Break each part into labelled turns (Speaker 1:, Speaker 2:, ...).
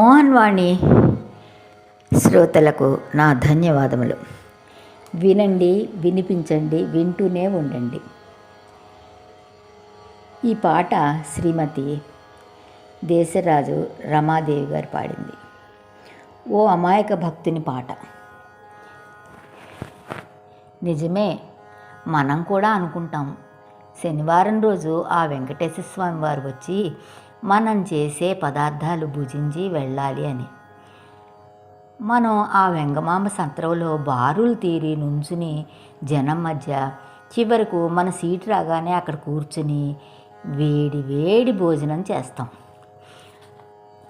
Speaker 1: మోహన్ వాణి శ్రోతలకు నా ధన్యవాదములు. వినండి వినిపించండి వింటూనే ఉండండి. ఈ పాట శ్రీమతి దేశరాజు రమాదేవి గారు పాడింది. ఓ అమాయక భక్తుని పాట. నిజమే మనం కూడా అనుకుంటాం. శనివారం రోజు ఆ వెంకటేశ్వర స్వామి వారు వచ్చి మనం చేసే పదార్థాలు భుజించి వెళ్ళాలి అని. మనం ఆ వెంగమామ సంత్రంలో బారులు తీరి నుంచుని జనం మధ్య చివరకు మన సీటు రాగానే అక్కడ కూర్చుని వేడి వేడి భోజనం చేస్తాం.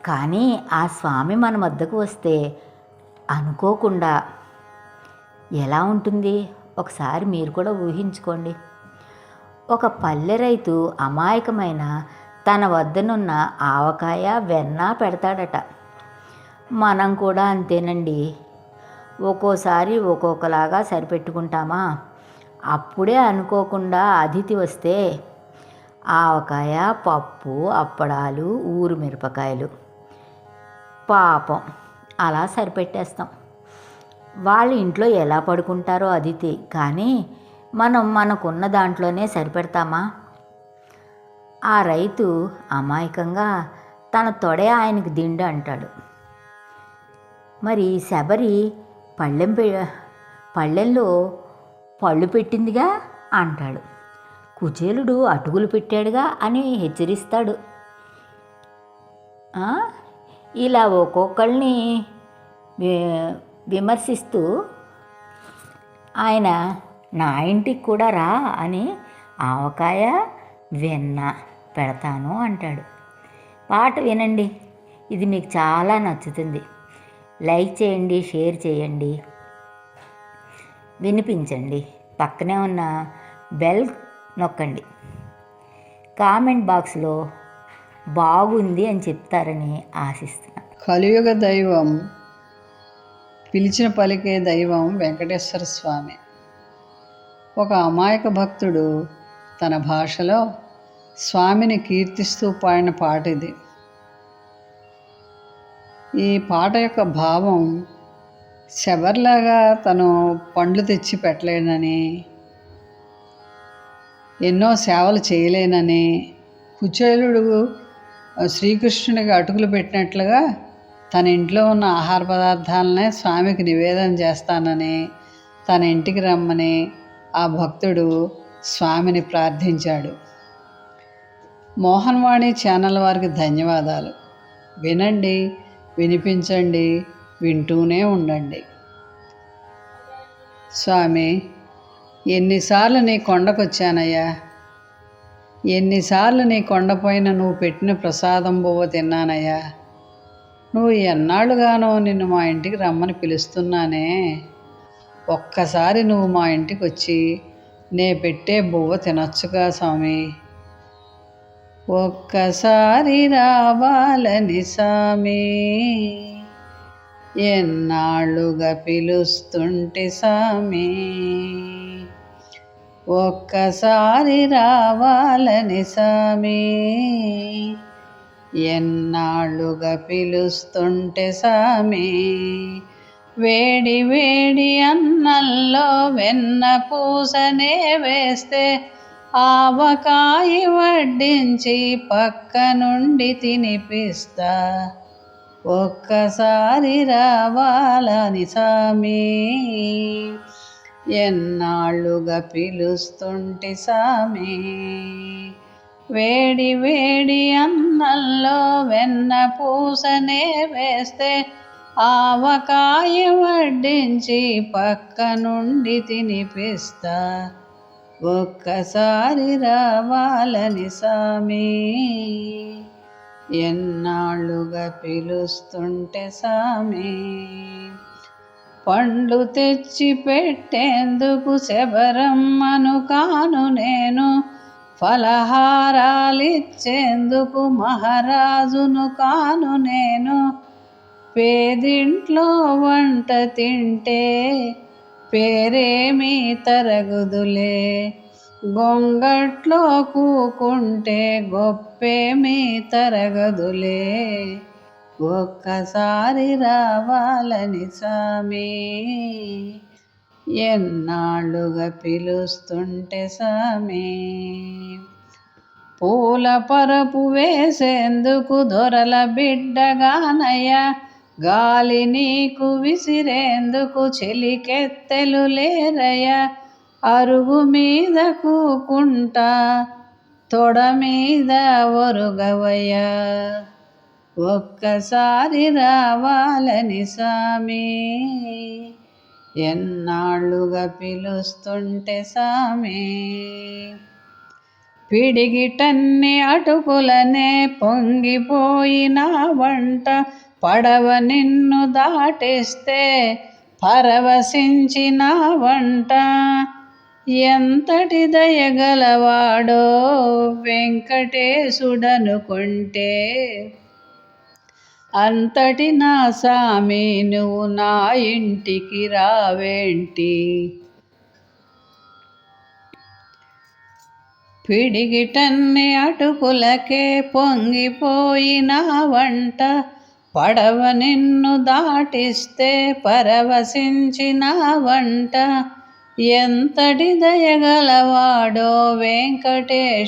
Speaker 1: కానీ ఆ స్వామి మన వద్దకు వస్తే అనుకోకుండా ఎలా ఉంటుంది? ఒకసారి మీరు కూడా ఊహించుకోండి. ఒక పల్లె రైతు అమాయకమైన తన వద్దనున్న ఆవకాయ వెన్న పెడతాడట. మనం కూడా అంతేనండి. ఒక్కోసారి ఒక్కొక్కలాగా సరిపెట్టుకుంటామా? అప్పుడే అనుకోకుండా అతిథి వస్తే ఆవకాయ పప్పు అప్పడాలు ఊరు మిరపకాయలు. పాపం అలా సరిపెట్టేస్తాం. వాళ్ళ ఇంట్లో ఎలా పడుకుంటారో అదితి కానీ మనం మనకున్న దాంట్లోనే సరిపెడతామా? ఆ రైతు అమాయకంగా తన తొడే ఆయనకి దిండు అంటాడు. మరి శబరి పళ్ళెం పళ్ళెంలో పళ్ళు పెట్టిందిగా అంటాడు. కుచేలుడు అటుకులు పెట్టాడుగా అని హెచ్చరిస్తాడు. ఇలా ఒక్కొక్కళ్ళని విమర్శిస్తూ ఆయన నా ఇంటికి కూడా రా అని ఆవకాయ వెన్న పెడతాను అంటాడు. పాట వినండి. ఇది మీకు చాలా నచ్చుతుంది. లైక్ చేయండి షేర్ చేయండి. వినిపించండి. పక్కనే ఉన్న బెల్ నొక్కండి. కామెంట్ బాక్స్లో బాగుంది అని చెప్తారని ఆశిస్తున్నాను.
Speaker 2: కలియుగ దైవం పిలిచిన పలికే దైవం వెంకటేశ్వర స్వామి. ఒక అమాయక భక్తుడు తన భాషలో స్వామిని కీర్తిస్తూ పాడిన పాట ఇది. ఈ పాట యొక్క భావం శబర్లాగా తను పండ్లు తెచ్చి పెట్టలేనని ఎన్నో సేవలు చేయలేనని కుచేలుడు శ్రీకృష్ణుడికి అటుకులు పెట్టినట్లుగా తన ఇంట్లో ఉన్న ఆహార పదార్థాలనే స్వామికి నివేదన చేస్తానని తన ఇంటికి రమ్మని ఆ భక్తుడు స్వామిని ప్రార్థించాడు. మోహన్వాణి ఛానల్ వారికి ధన్యవాదాలు. వినండి వినిపించండి వింటూనే ఉండండి. స్వామి ఎన్నిసార్లు నీ కొండకొచ్చానయ్యా? ఎన్నిసార్లు నీ కొండపైన నువ్వు పెట్టిన ప్రసాదం బువ్వ తిన్నానయ్యా? నువ్వు ఎన్నాళ్ళుగానో నిన్ను మా ఇంటికి రమ్మని పిలుస్తున్నానే. ఒక్కసారి నువ్వు మా ఇంటికి వచ్చి నే పెట్టే బువ్వ తినొచ్చుగా స్వామి. ఒక్కసారి రావాలని సామి. ఎన్నాళ్ళుగా పిలుస్తుంటే సామి. ఒక్కసారి రావాలని సామి. ఎన్నాళ్ళుగా పిలుస్తుంటే సామి. వేడి వేడి అన్నంలో వెన్న పూసనే వేస్తే ఆవకాయ వడ్డించి పక్క నుండి తినిపిస్తా. ఒక్కసారి రావాలని సామీ. ఎన్నాళ్ళుగా పిలుస్తుంటే సామి. వేడి వేడి అన్నంలో వెన్న పూసనే వేస్తే ఆవకాయ వడ్డించి పక్క నుండి తినిపిస్తా. ఒక్కసారి రావాలని సామీ. ఎన్నాళ్ళుగా పిలుస్తుంటే సామి. పండ్లు తెచ్చి పెట్టేందుకు శబరమ్మను కాను నేను. ఫలహారాలిచ్చేందుకు మహారాజును కాను నేను. పేదింట్లో వంట తింటే పేరేమీ తరగుదులే. గొంగట్లో కూకుంటే గొప్పేమీ తరగదులే. ఒక్కసారి రావాలని సామి. ఎన్నాళ్ళుగా పిలుస్తుంటే సామి. పూల పరపు వేసేందుకు దొరల బిడ్డగానయ్య. గాలి నీకు విసిరేందుకు చెలికెత్తెలు లేరయ అరుగు మీద కూకుంటా తొడ మీద ఒరుగవయ్య. ఒక్కసారి రావాలని సామి ఎన్నాళ్ళుగా పిలుస్తుంటే సామి. పిడిగిటన్ని అటుకులనే పొంగిపోయిన వంట పడవ నిన్ను దాటేస్తే పరవశించిన వంట. ఎంతటి దయగలవాడో వెంకటేశుడనుకుంటే. అంతటి నా సామి నువ్వు నా ఇంటికి రావేంటి? పిడిగిటన్ని అటుకులకే పొంగిపోయిన వంట. పడవ నిన్ను దాటిస్తే పరవశించిన వంట. ఎంతటి దయగలవాడో వెంకటేశుడనుకుంటే.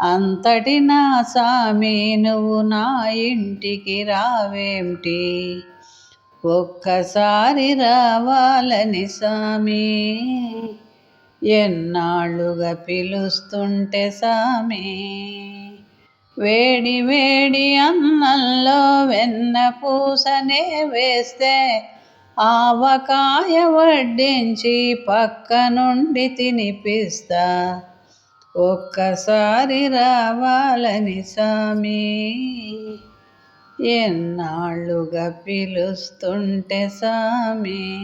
Speaker 2: అంతటి నా సామి నువ్వు నా ఇంటికి రావేంటి? ఒక్కసారి రావాలని సామి. ఎన్నాళ్ళుగా పిలుస్తుంటే సామీ. వేడి వేడి అన్నంలో వెన్న పూసనే వేస్తే ఆవకాయ వడ్డించి పక్క నుండి తినిపిస్తా. ఒక్కసారి రావాలని సామి. ఎన్నాళ్ళుగా పిలుస్తుంటే సామి.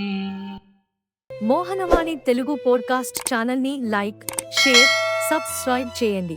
Speaker 3: మోహనవాణి తెలుగు పోడ్కాస్ట్ ఛానల్ని లైక్ షేర్ సబ్స్క్రైబ్ చేయండి.